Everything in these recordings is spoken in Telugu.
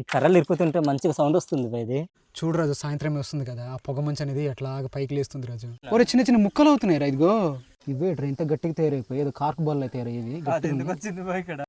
ఈ కర్రలు ఇరిపోతుంటే మంచిగా సౌండ్ వస్తుంది ఇది. చూడు రాజు సాయంత్రం వస్తుంది కదా ఆ పొగ మంచి అనేది ఎట్లాగ పైకి లేస్తుంది రాజు. ఒరే చిన్న చిన్న ముక్కలు అవుతున్నాయి రా ఇదిగో. ఇవే ఇంత గట్టిగా తయారైపోయి ఏదో కార్క్ బాల్ అయితే తయారయ్యేది ఉంది. వచ్చింది ఇక్కడ?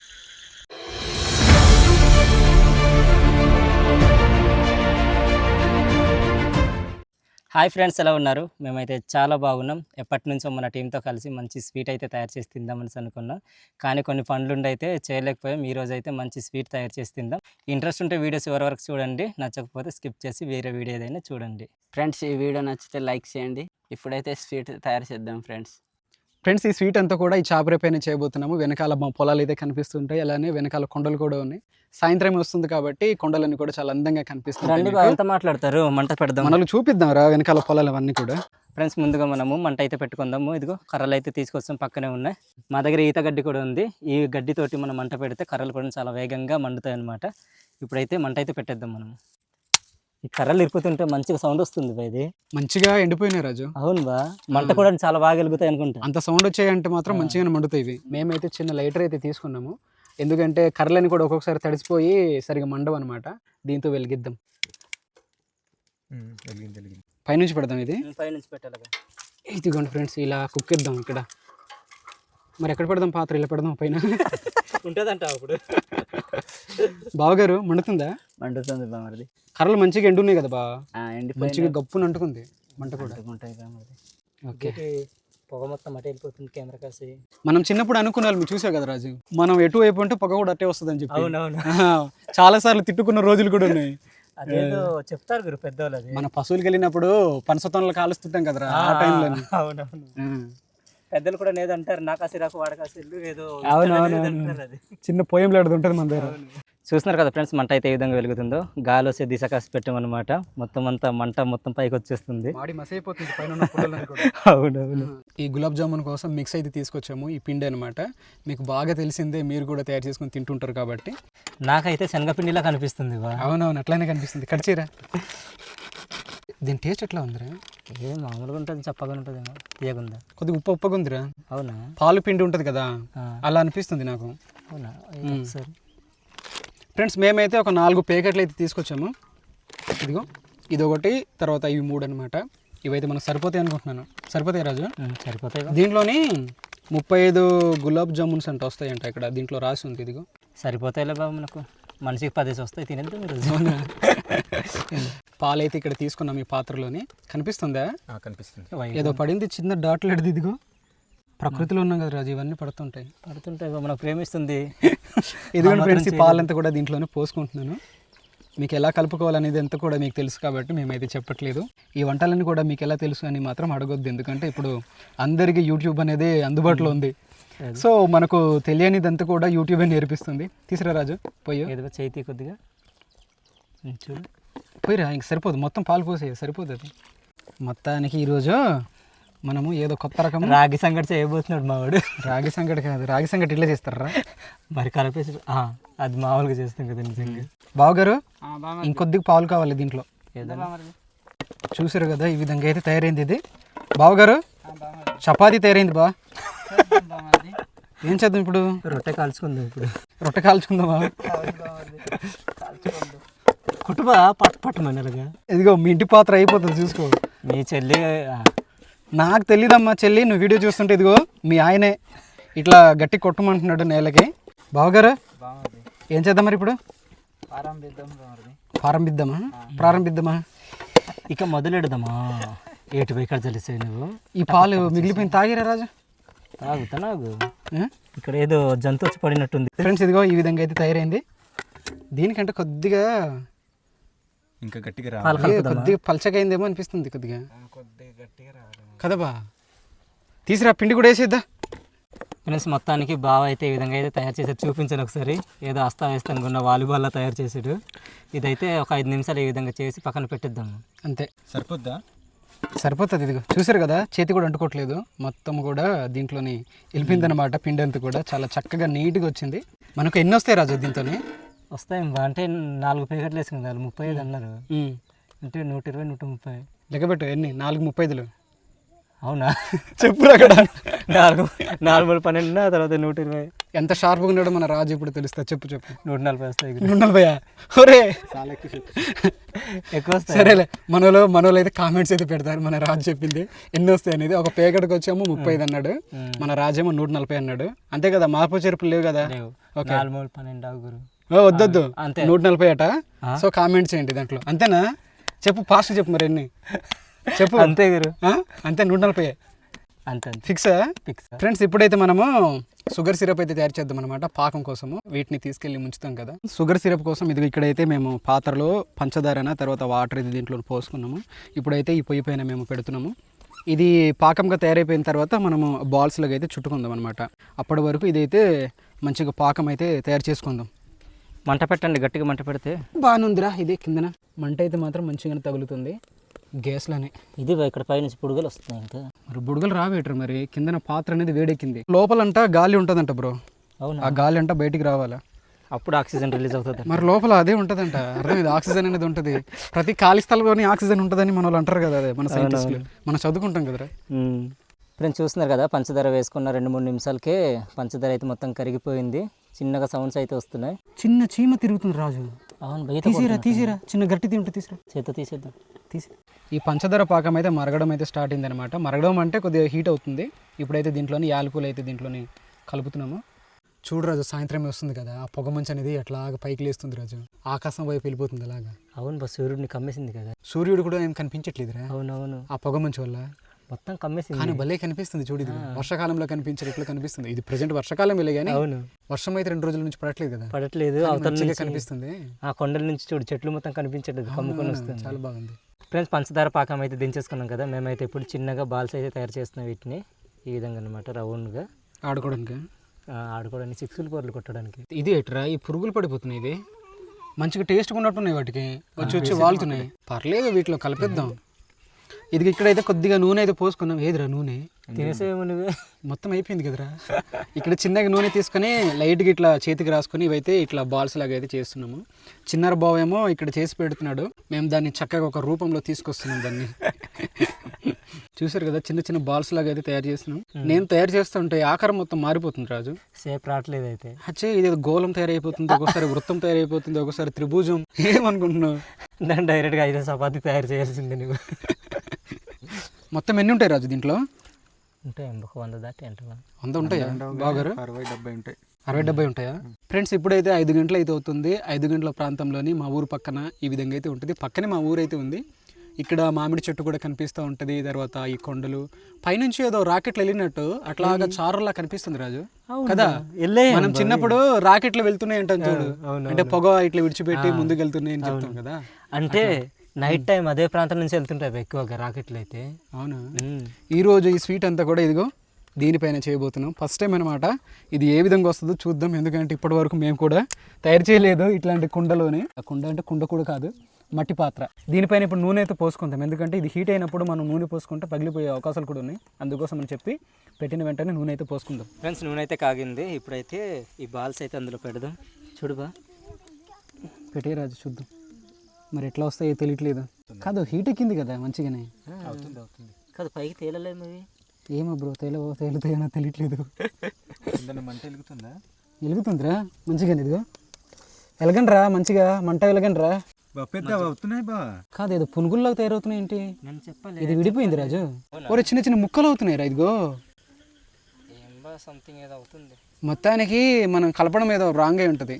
హాయ్ ఫ్రెండ్స్ ఎలా ఉన్నారు? మేమైతే చాలా బాగున్నాం. ఎప్పటి నుంచో మన టీంతో కలిసి మంచి స్వీట్ అయితే తయారు చేసి తిందామని అనుకున్నాం. కానీ కొన్ని పనులు ఉండి అయితే చేయలేకపోయాం. ఈ రోజు అయితే మంచి స్వీట్ తయారు చేసి తిందాం. ఇంట్రెస్ట్ ఉంటే వీడియోస్ ఎవరి వరకు చూడండి. నచ్చకపోతే స్కిప్ చేసి వేరే వీడియో ఏదైనా చూడండి. ఫ్రెండ్స్ ఈ వీడియో నచ్చితే లైక్ చేయండి. ఇప్పుడైతే స్వీట్ తయారు చేద్దాం ఫ్రెండ్స్. ఫ్రెండ్స్ ఈ స్వీట్ అంతా కూడా ఈ చాపరే పైన చేయబోతున్నాము. వెనకాల మా పొలాలు అయితే కనిపిస్తుంటాయి. అలానే వెనకాల కొండలు కూడా ఉన్నాయి. సాయంత్రం వస్తుంది కాబట్టి కొండలన్నీ కూడా చాలా అందంగా బా ఎంత మాట్లాడతారు. మంట పెడదాం. మనల్ని చూపిద్దాం రా వెనకాల పొలాలు అవన్నీ కూడా. ఫ్రెండ్స్ ముందుగా మనము మంట అయితే పెట్టుకుందాము. ఇదిగో కర్రలు అయితే తీసుకొస్తాం పక్కనే ఉన్నాయి. మా దగ్గర ఈత గడ్డి కూడా ఉంది. ఈ గడ్డితోటి మనం మంట పెడితే కర్రలు కూడా చాలా వేగంగా మండుతాయి అన్నమాట ఇప్పుడైతే మంట అయితే పెట్టేద్దాం మనం ఈ కర్రలు ఇరిపోతుంటే మంచిగా సౌండ్ వస్తుంది బా ఇది. మంచిగా ఎండిపోయినాయి రాజు. అవును బా. మంట కూడా చాలా బాగా వెలుగుతాయి అనుకుంటా. అంత సౌండ్ వచ్చాయంటే మాత్రం మంచిగానే మండుతాయి ఇవి. మేమైతే చిన్న లైటర్ అయితే తీసుకున్నాము. ఎందుకంటే కర్రలని కూడా ఒక్కొక్కసారి తడిసిపోయి సరిగా మండవు అనమాట దీంతో వెలిగిద్దాం. పైనుంచి పెడదాం ఇది. పైనుంచి పెట్టాలి ఇదిగోండి ఫ్రెండ్స్ ఇలా కుక్కిద్దాం ఇక్కడ. మరి ఎక్కడ పెడదాం? పాత్ర ఇలా పెడదాం పైన. ఉంటుందంట అప్పుడు. బావగారు మండుతుందా? మండుతుంది బా మరిది కర్రలు మంచిగా ఎండున్నాయి కదా బా. ఆ, ఎండిపోయిన మంచిగా గప్పును అంటుకుంది మంట కూడా. అంటుకుంటాయి బా మరిది. ఓకే పొగ మొత్తం అటు వెళ్ళిపోతుంది కెమెరా కాసి. మనం చిన్నప్పుడు అనుకున్న వాళ్ళు చూసావు కదా రాజు? మనం ఎటు వైపు అంటే పొగ కూడా అట్టే వస్తుంది అని చెప్పి. అవునవును. చాలా సార్లు తిట్టుకున్న రోజులు కూడా ఉన్నాయి. అదేదో చెప్తారు గురు పెద్దవాళ్ళు అది. మన పశువులకి వెళ్ళినప్పుడు పనసతోనలు కాలుస్తుంటాం కదరా ఆ టైంలో అవునవును. పెద్దలు కూడా ఏదో అంటారు నాకు సిరాకు వాడకాసిల్లు ఏదో అవునవును, చిన్న పోయం లాంటిది ఉంటుంది మన దగ్గర. చూస్తున్నారు కదా ఫ్రెండ్స్ మంట అయితే ఏ విధంగా వెలుగుతుందో. గాలి వచ్చే దిశ కాసి పెట్టామన్నమాట. మొత్తం అంతా మంట మొత్తం పైకి వచ్చేస్తుంది. మాడి మసైపోతుంది పైన ఉన్న పుల్లలని కూడా. అవునవును ఈ గులాబ్ జామున్ కోసం మిక్స్ అయితే తీసుకొచ్చాము ఈ పిండి అనమాట మీకు బాగా తెలిసిందే మీరు కూడా తయారు చేసుకొని తింటుంటారు కాబట్టి. నాకైతే శనగపిండిలా కనిపిస్తుంది అవునవును అట్లానే కనిపిస్తుంది. కడిచీరా దీని టేస్ట్ ఎట్లా ఉందిరా? ఏ మామూలుగా ఉంటుంది చప్పగా ఉంటుందేమో తీయగుందా? కొద్దిగా ఉప్పు ఉప్పగా ఉందిరా అవునా? పాలు పిండి ఉంటుంది కదా అలా అనిపిస్తుంది నాకు. అవునా. సరే. ఫ్రెండ్స్ మేమైతే ఒక నాలుగు ప్యాకెట్లు అయితే తీసుకొచ్చాము. ఇదిగో ఇది ఒకటి తర్వాత ఇవి మూడు అనమాట ఇవైతే మనకు సరిపోతాయి అనుకుంటున్నాను. సరిపోతాయి రాజు? సరిపోతాయి. దీంట్లోని ముప్పై ఐదు గులాబ్ జామున్స్ అంట వస్తాయంట ఇక్కడ దీంట్లో రాసి ఉంది ఇదిగో. సరిపోతాయిలే బాబు మనకు. మనిషికి పదేసి వస్తాయి తినేద్దాం మీరు. పాలైతే ఇక్కడ తీసుకున్నాం ఈ పాత్రలోని. కనిపిస్తుందా? కనిపిస్తుంది. ఏదో పడింది చిన్న డాట్లు ఎడది ఇదిగో. ప్రకృతిలో ఉన్నాం కదా రాజు ఇవన్నీ పడుతుంటాయి. పడుతుంటాయి మనకు ప్రేమిస్తుంది. ఫ్రెండ్స్ ఈ పాలంతా కూడా దీంట్లోనే పోసుకుంటున్నాను. మీకు ఎలా కలుపుకోవాలనేది అంతా కూడా మీకు తెలుసు కాబట్టి మేమైతే చెప్పట్లేదు. ఈ వంటలన్నీ కూడా మీకు ఎలా తెలుసు అని మాత్రం అడగొద్దు. ఎందుకంటే ఇప్పుడు అందరికీ యూట్యూబ్ అనేది అందుబాటులో ఉంది. సో మనకు తెలియనిదంతా కూడా యూట్యూబే నేర్పిస్తుంది. తీసురా రాజు పోయి ఏదో చేతి కొద్దిగా. చూడు పోయిరా ఇంక సరిపోదు. మొత్తం పాలు పోసే సరిపోదు అది. మొత్తానికి ఈరోజు మనము ఏదో కొత్త రకం రాగి సంగటి చేయబోతున్నాడు మావాడు రాగి సంగటి కాదు రాగి సంగటి ఇట్లా చేస్తారా? మరి కలిపేసి ఆ, అది మామూలుగా చేస్తాం కదా నిజంగా. బావగారు. ఇంకొద్దిగా పాలు కావాలి దీంట్లో. చూసారు కదా ఈ విధంగా అయితే తయారైంది ఇది. బావగారు. చపాతీ తయారైంది బా. ఏం చేద్దాం ఇప్పుడు? రొట్టె కాల్చుకుందాం ఇప్పుడు. రొట్టె కాల్చుకుందామా అవును బా మరిది. కాల్చుకోండి. కుటుంబ పట్టు పట్టు మనలుగా ఇదిగో మీ ఇంటి పాత్ర అయిపోతుంది చూసుకో. మీ చెల్లి నాకు తెలియదమ్మా చెల్లి నువ్వు వీడియో చూస్తుంటే ఇదిగో మీ ఆయనే ఇట్లా గట్టి కొట్టమంటున్నాడు నేలకి. బావగారు. ఏం చేద్దాం మరి ఇప్పుడు. ప్రారంభిద్దామా? ప్రారంభిద్దామా? ఇక మొదలెడదామా? ఏటు పోయి ఇక్కడ తెలిసాయి నువ్వు? ఈ పాలు మిగిలిపోయిన తాగిరా రాజు? తాగుతా నాగు. ఇక్కడ ఏదో జంతు వచ్చి పడినట్టుంది. ఫ్రెండ్స్ ఇదిగో ఈ విధంగా అయితే తయారైంది. దీనికంటే కొద్దిగా ఇంకా గట్టిగా రా పాలు ఏ, కలుపుదామా కొద్దిగా పలచగైందేమో అనిపిస్తుంది కొద్దిగా. కొద్దిగా గట్టిగా రావాలి కదబా తీసిరా పిండి కూడా వేసేద్దా? ఫ్రెండ్స్ మొత్తానికి బావ అయితే ఈ విధంగా అయితే తయారు చేసాడు చూపించాను ఒకసారి. ఏదో అస్తా వేస్తాను ఉన్న వాలీబాల్లా తయారు చేసాడు ఇదైతే ఒక ఐదు నిమిషాలు ఈ విధంగా చేసి పక్కన పెట్టిద్దాము అంతే. సరిపోద్దా? సరిపోతుంది ఇదిగో. చూసారు కదా చేతి కూడా అంటుకోవట్లేదు. మొత్తం కూడా దీంట్లోని వెళ్ళిపోయిందనమాట పిండి అంతా కూడా చాలా చక్కగా నీట్గా వచ్చింది. మనకు ఎన్ని వస్తాయి రాజు దీంతోని? వస్తాయి. అంటే నాలుగు ప్యాకెట్లు వేసుకున్నారు ముప్పై ఐదు అన్నారు. అంటే నూట ఇరవై నూట ముప్పై లెక్కబెట్టు ఎన్ని? నాలుగు ముప్పై ఐదులు? అవునా? చెప్పురు అక్కడ. నాలుగు నాలుగు పన్నెండు తర్వాత నూట ఇరవై ఎంత షార్ప్గా ఉన్నాడో మన రాజు ఇప్పుడు తెలుస్తా. చెప్పు చెప్పు. నూట నలభై వస్తాయి. నూట నలభై ఒరే! చాలా ఎక్కువ చెప్పు. ఎక్కువ సరేలే మనలో మనలో అయితే కామెంట్స్ అయితే పెడతారు మన రాజు చెప్పింది. ఎన్ని వస్తాయి అనేది? ఒక పేకడికి వచ్చేమో ముప్పై ఐదు అన్నాడు. మన రాజేమో నూట నలభై అన్నాడు. అంతే కదా మార్పు చెరుపులు లేవు కదా? ఓకే. నాలుగు పన్నెండు ఆగు గురు ఓ, వద్దొద్దు. అంతే. నూట నలభై అట సో కామెంట్ చేయండి దాంట్లో? అంతేనా? చెప్పు ఫాస్ట్ చెప్పు మరి ఎన్ని? చెప్పు. అంతే గురు? అంతే నూట నలభై అంతే. అంతే ఫిక్సా ఫిక్స్ ఫ్రెండ్స్ ఇప్పుడైతే మనము షుగర్ సిరప్ అయితే తయారు చేద్దాం అనమాట పాకం కోసము. వీటిని తీసుకెళ్ళి ముంచుతాం కదా. షుగర్ సిరప్ కోసం ఇది ఇక్కడైతే మేము పాత్రలో పంచదారన తర్వాత వాటర్ ఇది దీంట్లో పోసుకున్నాము. ఇప్పుడైతే ఈ పొయ్యి పైన మేము పెడుతున్నాము. ఇది పాకంగా తయారైపోయిన తర్వాత మనము బాల్స్లోకి అయితే చుట్టుకుందాం అనమాట అప్పటి వరకు ఇదైతే మంచిగా పాకం అయితే తయారు చేసుకుందాం. మంట పెట్టండి గట్టిగా మంట పెడితే. బాగానుందిరా ఇదే కిందన. మంట అయితే మాత్రం మంచిగానే తగులుతుంది. గ్యాస్లోనే. ఇది ఇక్కడ పైనుంచి పుడుగులు వస్తున్నాయి ఇంకా. మరి బుడగలు రావేటరు మరి? కిందన పాత్ర అనేది వేడెక్కింది. లోపలంట గాలి ఉంటుందంట బ్రో. అవునా? ఆ గాలి అంట బయటికి రావాలా? అప్పుడు ఆక్సిజన్ రిలీజ్ అవుతుంది మరి లోపల అదే ఉంటుందంట. అర్థమైంది? ఆక్సిజన్ అనేది ఉంటుంది. ప్రతి ఖాళీ స్థలంలోని ఆక్సిజన్ ఉంటుందని మన వాళ్ళు అంటారు కదా అదే మన సైంటిస్టులు. మనం చదువుకుంటాం కదరా. ఫ్రెండ్స్ చూస్తున్నారు కదా పంచదార వేసుకున్న రెండు మూడు నిమిషాలకే పంచదార అయితే మొత్తం కరిగిపోయింది. చిన్నగా సౌండ్స్ అయితే వస్తున్నాయి. చిన్న చీమ తిరుగుతుంది రాజు. అవును బయట తీసిరా తీసిరా. చిన్న గట్టి తింటే తీసిరా. చేత తీసేద్దాం. తీసి. ఈ పంచదార పాకం అయితే మరగడం అయితే స్టార్ట్ అయింది అనమాట మరగడం అంటే కొద్దిగా హీట్ అవుతుంది. ఇప్పుడైతే దీంట్లోని యాలకులు అయితే దీంట్లోని కలుపుతున్నాము. చూడు రాజు సాయంత్రం వస్తుంది కదా. ఆ పొగ మంచు అనేది అట్లాగా పైకి లేస్తుంది రాజు. ఆకాశం వైపు వెళ్ళిపోతుంది అలాగా. అవును బస్ సూర్యుడిని కమ్మేసింది కదా. సూర్యుడు కూడా ఏం కనిపించట్లేదురా. అవునవును. ఆ పొగ మంచు వల్ల. మొత్తం కమ్మేసింది. కానీ భలే కనిపిస్తుంది చూడు ఇది. వర్షాకాలంలో కనిపించదు ఇట్లా కనిపిస్తుంది. ఇది ప్రజెంట్ వర్షాకాలం వెళ్ళే కానీ అవును. వర్షం అయితే రెండు రోజుల నుంచి పడట్లేదు కదా. పడట్లేదు. అవతల కనిపిస్తుంది. ఆ కొండల నుంచి చూడు చెట్లు మొత్తం కనిపించట్లేదు కమ్ముకొని వస్తుంది. చాలా బాగుంది. ఫ్రెండ్స్ పంచదార పాకం అయితే దించేసుకున్నాం కదా. మేమైతే ఇప్పుడు చిన్నగా బాల్స్ అయితే తయారు చేస్తున్నాం వీటిని ఈ విధంగా అనమాట రౌండ్గా. ఆడుకోవడానికి? ఆడుకోవడానికి సిక్స్లు పోర్లు కొట్టడానికి. ఇది ఎట్రా? ఈ పురుగులు పడిపోతున్నాయి ఇది. మంచిగా టేస్ట్ ఉన్నట్టున్నాయి వాటికి. వచ్చి వచ్చి వాళ్తున్నాయి. పర్లేదు వీటిలో కలిపేద్దాం. ఇది ఇక్కడైతే కొద్దిగా నూనె అయితే పోసుకున్నాం. ఏదిరా నూనె? తినేసేమో నువ్వే మొత్తం అయిపోయింది కదరా. ఇక్కడ చిన్నగా నూనె తీసుకొని లైట్గా ఇట్లా చేతికి రాసుకొని ఇవైతే ఇట్లా బాల్స్ లాగా అయితే చేస్తున్నాము. చిన్నర బావ ఏమో ఇక్కడ చేసి పెడుతున్నాడు. మేము దాన్ని చక్కగా ఒక రూపంలో తీసుకొస్తున్నాం దాన్ని. చూసారు కదా చిన్న చిన్న బాల్స్ లాగా అయితే తయారు చేస్తున్నాం. నేను తయారు చేస్తుంటే ఆకారం మొత్తం మారిపోతుంది రాజు. సేపు రావట్లేదు అయితే. అచ్చే ఇది గోళం తయారైపోతుంది ఒకసారి వృత్తం తయారైపోతుంది ఒకసారి త్రిభుజం. ఏమనుకుంటున్నావు? దాన్ని డైరెక్ట్గా ఐదో చపాతి తయారు చేయాల్సిందే నువ్వు. మొత్తం ఎన్ని ఉంటాయి రాజు దీంట్లో? ఉంటాయి ఒక వంద దాటి అంటావా వంద ఉంటాయా? బాగారు అరవై డెబ్బై ఉంటాయి. అరవై డెబ్బై ఉంటాయా? ఫ్రెండ్స్ ఇప్పుడైతే ఐదు గంటలు అయితే అవుతుంది. ఐదు గంటల ప్రాంతంలోని మా ఊరు పక్కన ఈ విధంగా అయితే ఉంటుంది. పక్కనే మా ఊరు అయితే ఉంది. ఇక్కడ మామిడి చెట్టు కూడా కనిపిస్తూ ఉంటుంది. తర్వాత ఈ కొండలు. పైనుంచి ఏదో రాకెట్లు వెళ్ళినట్టు అట్లాగా చారులా కనిపిస్తుంది రాజు. కదా? మనం చిన్నప్పుడు రాకెట్లు వెళ్తున్నాయి అంటాం చూడు. అంటే పొగ ఇట్లా విడిచిపెట్టి ముందుకు వెళ్తున్నాయి అని చెప్తాం కదా? అంటే నైట్ టైం అదే ప్రాంతం నుంచి వెళ్తుంటాయి ఎక్కువగా రాకెట్లు అయితే. అవునా? ఉమ్. ఈ రోజు ఈ స్వీట్ అంతా కూడా ఇదిగో దీనిపైన చేయబోతున్నాం. ఫస్ట్ టైం అనమాట ఇది ఏ విధంగా వస్తుందో చూద్దాం. ఎందుకంటే ఇప్పటి వరకు మేము కూడా తయారు చేయలేదు ఇట్లాంటి కుండలోనే. ఆ కుండ అంటే కుండ కూడా కాదు మట్టి పాత్ర. దీనిపైన ఇప్పుడు నూనె అయితే పోసుకుందాం. ఎందుకంటే ఇది హీట్ అయినప్పుడు మనం నూనె పోసుకుంటే పగిలిపోయే అవకాశాలు కూడా ఉన్నాయి. అందుకోసం అని చెప్పి పెట్టిన వెంటనే నూనె అయితే పోసుకుందాం. ఫ్రెండ్స్ నూనె అయితే కాగింది. ఇప్పుడైతే ఈ బాల్స్ అయితే అందులో పెడదాం. చూడుబా పెట్టే రాజు చూద్దాం. మరి ఎట్లా వస్తాయో తెలియట్లేదు. కాదు హీట్ ఎక్కింది కదా మంచిగానే. అవుతుంది అవుతుంది. కాదు పైకి తేలలేదు మరి. ఏమో బ్రో తేలవో తేలుతాయో తెలియట్లేదు. మంట వెలుగుతుందా వెలుగుతుందిరా మంచిగానే ఇదిగో. వెలగండ్రా మంచిగా మంట వెలగండ్రా బా పెద్ద అవుతున్నాయి బా. కాదు ఏదో పునుగుల్లాగా తయారవుతున్నాయి ఏంటి? ఇది విడిపోయింది రాజు. ఒరే చిన్న చిన్న ముక్కలు అవుతున్నాయి రా ఇదిగో. ఏం బా సంథింగ్ ఏదో అవుతుంది. మొత్తానికి మనం కలపడం ఏదో రాంగ్ అయి ఉంటుంది.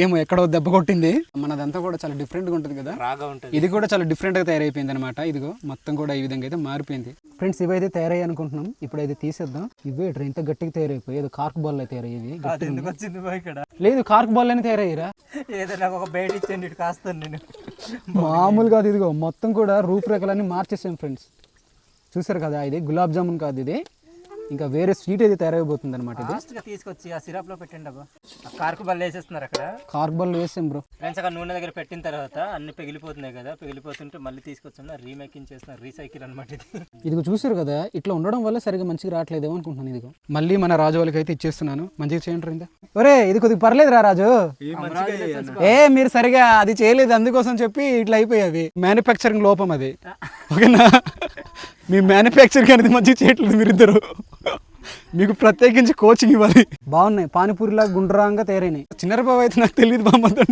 ఏమో ఎక్కడో దెబ్బ కొట్టింది. మనదంతా కూడా చాలా డిఫరెంట్గా ఉంటుంది కదా. ఇది కూడా చాలా డిఫరెంట్గా తయారైపోయింది అనమాట ఇదిగో మొత్తం కూడా ఈ విధంగా అయితే మారిపోయింది. ఫ్రెండ్స్ ఇవైతే తయారయ్యాయి అనుకుంటున్నాం. ఇప్పుడైతే తీసేద్దాం. ఇవే ఇంత గట్టిగా తయారైపోయి ఏదో కార్క్ బాల్ అయితే ఇక్కడ? లేదు కార్క్ బాల్ అని తయారయ్యారా ఏదైనా ఒక బయట ఇచ్చేయండి ఇటు కాస్తాను నేను. మామూలుగా ఇదిగో. మొత్తం కూడా రూపురేఖలన్నీ మార్చేసాం ఫ్రెండ్స్ చూసారు కదా ఇది గులాబ్ జామున్ కాదు ఇది. ఇంకా వేరే స్వీట్ అయితే తయారైపోతుంది అనమాట ఇది తీసుకొచ్చి ఆ సిరప్లో పెట్టండి అబ్బా. కార్కు బల్ల వేసేస్తున్నారు అక్కడ. కార్క్ బాల్ వేసాం బ్రో. ఫ్రెండ్స్ అక్కడ నూనె దగ్గర పెట్టిన తర్వాత అన్ని పెగిలిపోతున్నాయి కదా. పెగిలిపోతుంటే మళ్ళీ తీసుకొచ్చిన రీమేకింగ్ చేస్తున్నారు రీసైకిల్ అనమాట ఇది. ఇదిగో చూసారు కదా ఇట్లా ఉండడం వల్ల సరిగా మంచిగా రావట్లేదేమో అనుకుంటున్నాను ఇదిగో. మళ్ళీ మన రాజు వాళ్ళకి అయితే ఇచ్చేస్తున్నాను. మంచిగా చేయండి ఇంత ఒరే ఇది కొద్దిగా పర్లేదురా రాజు. ఏ మీరు సరిగా అది చేయలేదు అందుకోసం చెప్పి ఇట్లా అయిపోయావి మ్యానుఫ్యాక్చరింగ్ లోపం అది. ఓకేనా? మీ మ్యానుఫ్యాక్చరింగ్ అనేది మంచిగా చేయట్లేదు మీరిద్దరు. మీకు ప్రత్యేకించి కోచింగ్ ఇవ్వాలి. బాగున్నాయి. పానీపూరిలా గుండ్రంగా తయారైనాయి. చిన్నర బాబు అయితే నాకు తెలియదు బామ్మతో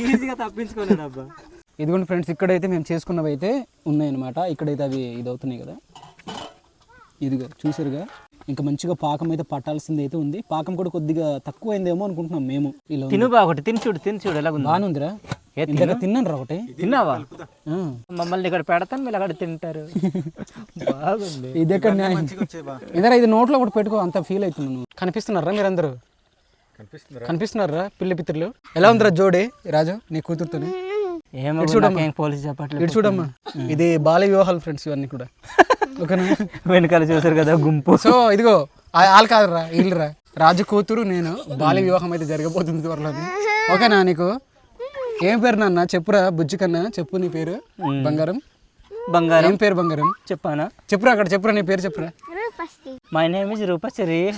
ఈజీగా తప్పించుకోలేడు అబ్బా. ఇదిగోండి ఫ్రెండ్స్ ఇక్కడైతే మేము చేసుకున్నవి అయితే ఉన్నాయన్నమాట. ఇక్కడైతే అవి ఇది అవుతున్నాయి కదా. ఇదిగా చూసారుగా? ఇంకా మంచిగా పాకం అయితే పట్టాల్సింది అయితే ఉంది. పాకం కూడా కొద్దిగా తక్కువ అయిందేమో అనుకుంటున్నాం మేము. ఇలా. తిను ఒకటి తిని చూడు తిని చూడు ఎలాగుంది. బాగానే ఉందిరా? ఇందాక తిన్నాను ఒకటి. తిన్నావా. మమ్మల్ని ఇక్కడ పెడతాను మీరు అక్కడ తింటారు. బాగుంది. ఇది ఎక్కడ న్యాయం? ఇదరా ఇది నోట్లో ఒకటి పెట్టుకో అంత ఫీల్ అవుతున్నాను కనిపిస్తున్నారా మీరందరూ? కనిపిస్తున్నారా పిల్ల పిత్రులు ఎలా ఉందిరా జోడి రాజు నీ కూతురుతోని? పోలీసు చెప్పట్లేదు ఇటు చూడమ్మా. ఇది బాల్య వివాహాలు ఫ్రెండ్స్ ఇవన్నీ కూడా. ఓకేనా? వెనకాల చూసారు కదా గుంపు. సో ఇదిగో ఆ- వాళ్ళు కాదురా వీళ్ళురా. రాజు కూతురు నేను బాల్య వివాహం అయితే జరగబోతుంది త్వరలో ఓకేనా నీకు? ఏం పేరు నాన్న? చెప్పురా బుజ్జి కన్నా. చెప్పు నీ పేరు. బంగారం. బంగారం. ఏం పేరు బంగారం? చెప్పానా? చెప్పురా అక్కడ చెప్పురా నీ పేరు చెప్పురా. My name is Roopachari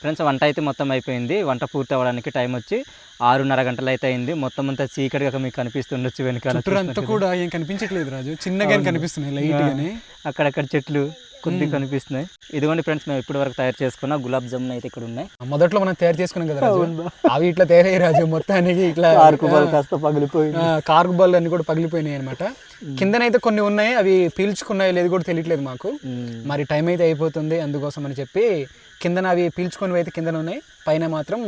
friends వంట అయితే మొత్తం అయిపోయింది. వంట పూర్తి అవ్వడానికి టైం వచ్చి ఆరున్నర గంటలు అయితే అయింది. మొత్తం అంతా చీకటిగా మీకు కనిపిస్తుండొచ్చు వెనకాల కూడా ఏం కనిపించట్లేదు రాజు. చిన్నగా కనిపిస్తున్నాయి? లైట్ గానే. అక్కడక్కడ చెట్లు. కొద్ది కనిపిస్తున్నాయి. ఇదిగోండి ఫ్రెండ్స్ మేము ఇప్పటి వరకు తయారు చేసుకున్న గులాబ్ జామున్ అయితే ఇక్కడ ఉన్నాయి. మొదట్లో మనం తయారు చేసుకున్నాం కదా రాజు? అవి ఇట్లా తయారయ్యి రాజు మొత్తానికి ఇట్లా కాస్త పగిలిపోయి ఆ, కార్గు బాల్ అన్ని కూడా పగిలిపోయినాయి అనమాట కిందనైతే కొన్ని ఉన్నాయి అవి పీల్చుకున్నాయి లేదు కూడా తెలియట్లేదు మాకు. మరి టైం అయితే అయిపోతుంది అందుకోసం అని చెప్పి కిందన అవి పీల్చుకున్నవి అయితే కిందన ఉన్నాయి. పైన మాత్రం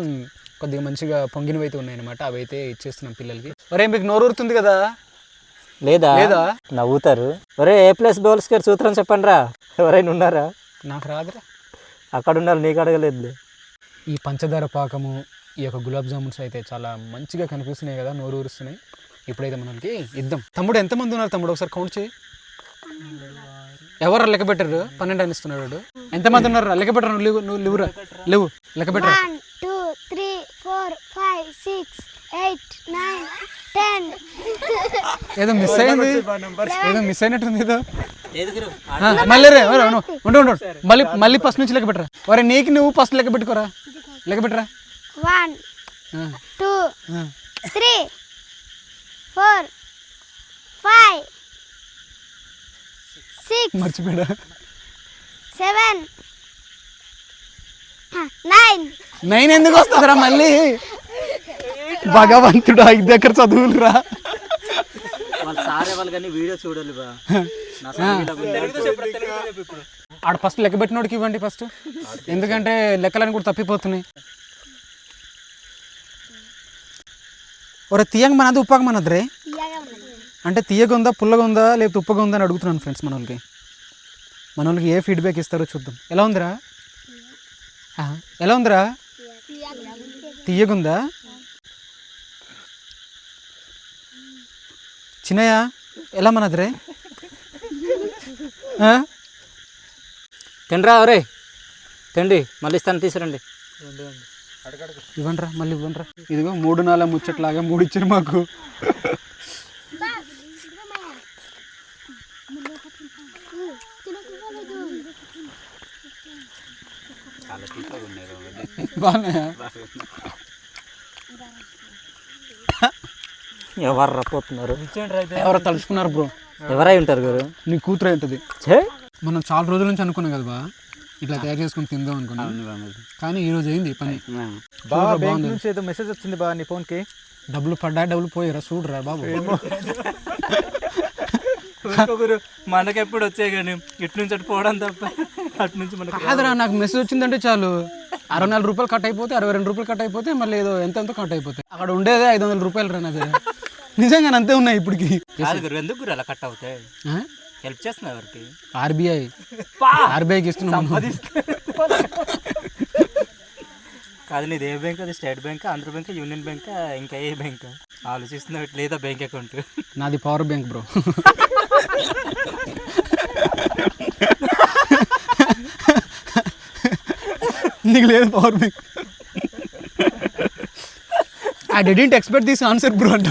కొద్దిగా మంచిగా పొంగినవి అయితే ఉన్నాయి అనమాట అవి అయితే ఇచ్చేస్తున్నాం పిల్లలకి. ఒరే మీకు నోరు ఊరుతుంది కదా? లేదా? లేదా? నవ్వుతారు. ఒరే ఏ ప్లస్ బౌల్స్ గారు సూత్రం చెప్పండి రా ఎవరైనా ఉన్నారా? నాకు రాదురా. అక్కడ ఉన్నారు నీకు అడగలేదు ఈ పంచదార పాకము ఈ యొక్క గులాబ్ జామున్స్ అయితే చాలా మంచిగా కనిపిస్తున్నాయి కదా నోరు ఊరుస్తున్నాయి. ఇప్పుడైతే మనకి ఇద్దాం. తమ్ముడు ఎంతమంది ఉన్నారు తమ్ముడు? ఒకసారి కౌంట్ చేయి. ఎవరు లెక్క పెట్టారు? పన్నెండు అని ఇస్తున్నాడు వాడు. ఎంతమంది ఉన్నారు? లెక్క పెట్టరు? నువ్వు లేవు నువ్వు లేవురా లేవు లెక్క పెట్టరు? ఏదో మిస్ అయింది ఏదో మిస్ అయినట్టుంది ఏదో మళ్ళీ రే? అవును. ఉండు ఉండు. మళ్ళీ మళ్ళీ ఫస్ట్ నుంచి లెక్క పెట్టరా ఒరే నీకు నువ్వు ఫస్ట్ లెక్క పెట్టుకోరా లెక్క పెట్టరా ఆ. three, four, five, six, మర్చిపోయాడా seven, ah, nine. నైన్ ఎందుకు వస్తుందిరా మళ్ళీ భగవంతుడా ఇది దగ్గర చదువులురా సారే వాళ్ళు కానీ వీడియో చూడాలి బా. ఆడ ఫస్ట్ లెక్క పెట్టినోడికి ఇవ్వండి ఫస్ట్. ఎందుకంటే లెక్కలని కూడా తప్పిపోతున్నాయి. ఒరే తీయగ మనది ఉప్పగ మనది రే. అంటే తీయగా ఉందా పుల్లగా ఉందా లేకపోతే ఉప్పగా ఉందా అని అడుగుతున్నాను ఫ్రెండ్స్ మన వాళ్ళకి మన వాళ్ళకి ఏ ఫీడ్బ్యాక్ ఇస్తారో చూద్దాం. ఎలా ఉందిరా? ఆ, ఎలా ఉందిరా? తీయగుందా చిన్నయ్య ఎలా మనది రే ఆ? తినరా ఒరే తిండి మళ్ళీ ఇస్తాను తీసుకురండి. ఇవ్వండిరా మళ్ళీ ఇవ్వండిరా. ఇదిగో మూడు నాలుగు ముచ్చట్లాగా మూడు ఇచ్చారు మాకు. బాగున్నాయా? ఎవరు పోతున్నారు? ఎవరో తలుచుకున్నారు బ్రో. ఎవరై ఉంటారు గురు? నీ కూతురు ఉంటుంది. ఛే మనం చాలా రోజుల నుంచి అనుకున్నాం కదా బా. ఇట్లా తయారు చేసుకుని తిందాం అనుకున్నాం. కానీ ఈ రోజు అయింది ఈ పని. బా బ్యాంక్ నుంచి ఏదో మెసేజ్ వచ్చింది బా నీ ఫోన్కి. డబ్బులు పడ్డా డబ్బులు పోయారా చూడరా బాబు. గురు మనకి ఎప్పుడు వచ్చాయి కానీ ఇటు నుంచి అటు పోవడం తప్ప అటు నుంచి మనకి కాదురా నాకు మెసేజ్ వచ్చిందంటే చాలు. అరవై నాలుగు రూపాయలు కట్ అయిపోతే అరవై రెండు రూపాయలు కట్ అయిపోతే మళ్ళీ ఏదో ఎంత ఎంతో కట్ అయిపోతాయి. అక్కడ ఉండేదే ఐదు వందల రూపాయలు రా నాది. నిజంగా అంతే ఉన్నాయి ఇప్పటికి. కాదు గురు ఎందుకు గురు అలా కట్ అవుతాయి? హెల్ప్ చేస్తున్నా ఎవరికి? ఆర్బీఐ ఆర్బీఐకి ఇస్తున్నాం. కాదు నీది ఏ బ్యాంక్ అది state bank Andhra bank union bank ఇంకా ఏ బ్యాంక్ ఆలోచిస్తున్నావు లేదా బ్యాంక్ అకౌంట్ నాది పవర్ బ్యాంక్ బ్రో నీకు లేదు power bank I didn't expect this answer bro అంట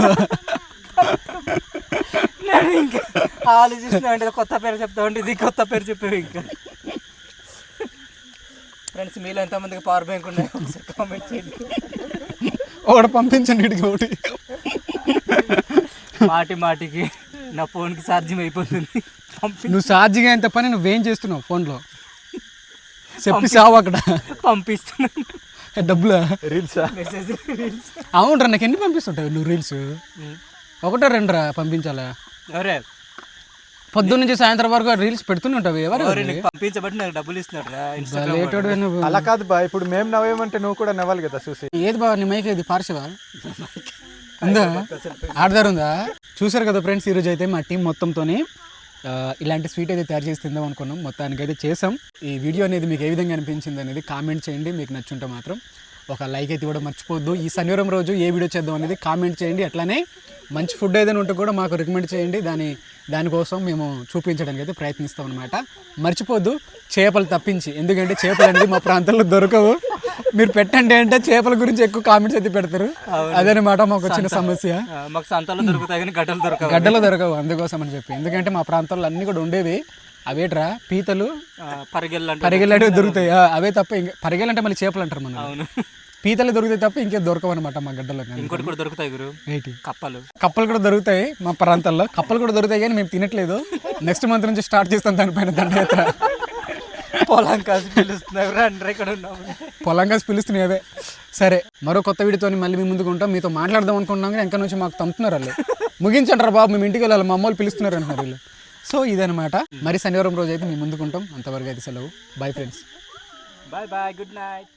అంటే కొత్త పేరు చెప్తావు అంటే ఇది కొత్త పేరు చెప్పావు ఇంకా. ఫ్రెండ్స్ మీలో ఎంతమందికి పవర్ బ్యాంక్ ఉన్నాయి? ఒకసారి కామెంట్ చేయండి. ఒకటి పంపించండి ఇటుకి ఒకటి మాటి మాటికి నా ఫోన్కి ఛార్జింగ్ అయిపోతుంది. పంపి నువ్వు ఛార్జింగ్ అయిన పని నువ్వేం చేస్తున్నావు ఫోన్లో చెప్పి సావు అక్కడ. పంపిస్తున్నాను. డబ్బులా? రీల్సా మెసేజ్ రీల్స్ అవునరా నాకు ఎన్ని పంపిస్తుంటావు నువ్వు రీల్స్ ఒకటో రెండురా పంపించాలా? అరే పొద్దున్న నుంచి సాయంత్రం వరకు రీల్స్ పెడుతూనే ఉంటావు ఎవరు పంపించబట్టి నాకు డబ్బులు ఇస్తున్నాడు రా ఇన్స్టాగ్రామ్ లేటోడు నువ్వు. అలా కాదు బా ఇప్పుడు మేము నవ్వేమంటే నువ్వు కూడా నవ్వాలి కదా చూసి. ఏది బావ నీ మైక్ ఇది పార్శవా ఉందా? ఆడదారు ఉందా? చూసారు కదా ఫ్రెండ్స్ ఈరోజు అయితే మా టీం మొత్తంతోని. ఆ, ఇలాంటి స్వీట్ అయితే తయారు చేసి తిందాం అనుకున్నాం. మొత్తానికి అయితే చేసాం. ఈ వీడియో అనేది మీకు ఏ విధంగా అనిపించింది అనేది కామెంట్ చేయండి. మీకు నచ్చుంటే మాత్రం ఒక లైక్ అయితే కూడా మర్చిపోవద్దు. ఈ శనివారం రోజు ఏ వీడియో చేద్దాం అనేది కామెంట్ చేయండి. అట్లానే మంచి ఫుడ్ ఏదైనా ఉంటే కూడా మాకు రికమెండ్ చేయండి. దాని దానికోసం మేము చూపించడానికి అయితే ప్రయత్నిస్తాం అనమాట మర్చిపోద్దు చేపలు తప్పించి. ఎందుకంటే చేపలు అనేది మా ప్రాంతంలో దొరకవు. మీరు పెట్టండి అంటే చేపల గురించి ఎక్కువ కామెంట్స్ అయితే పెడతారు. అదనమాట మాకు వచ్చిన సమస్య. ఆ, మాకు సంతలో దొరుకుతాయి కానీ గడ్డలు దొరకవు. గడ్డలు దొరకవు. అందుకోసం అని చెప్పి. ఎందుకంటే మా ప్రాంతంలో అన్నీ కూడా ఉండేవి. అవేట్రా? పీతలు? పరిగెళ్ళంటే దొరుకుతాయి. అవే తప్ప ఇంకా పరిగెళ్ళంటే మళ్ళీ చేపలు అంటారు మనం అవును. పీతలు దొరుకుతాయి తప్ప ఇంకేం దొరకవు అనమాట మా గడ్డలో ఇంకోటి కూడా దొరుకుతాయి గురు. ఏంటి? కప్పలు. కప్పలు కూడా దొరుకుతాయి మా ప్రాంతాల్లో. కప్పలు కూడా దొరుకుతాయి కానీ మేము తినట్లేదు. నెక్స్ట్ మంత్ నుంచి స్టార్ట్ చేస్తాం దానిపైన దండయాత్ర. పొలం కాసి పిలుస్తున్నారు ఇక్కడ ఉన్నాము పొలంగా పిలుస్తున్నాయి అవే. సరే మరో కొత్త వీడియోతో మళ్ళీ మీ ముందుకు ఉంటాం. మీతో మాట్లాడదాం అనుకుంటున్నాం కానీ ఇంకా నుంచి మాకు తంతున్నారు వాళ్ళు. ముగించండి రా బాబు మేము ఇంటికి వెళ్ళాలి. మా అమ్మలు పిలుస్తున్నారు అంటున్నారు వీళ్ళు. సో ఇదనమాట మరి శనివారం రోజు అయితే మీ ముందుకు ఉంటాం అంతవరకు అయితే సెలవు. Bye friends bye bye good night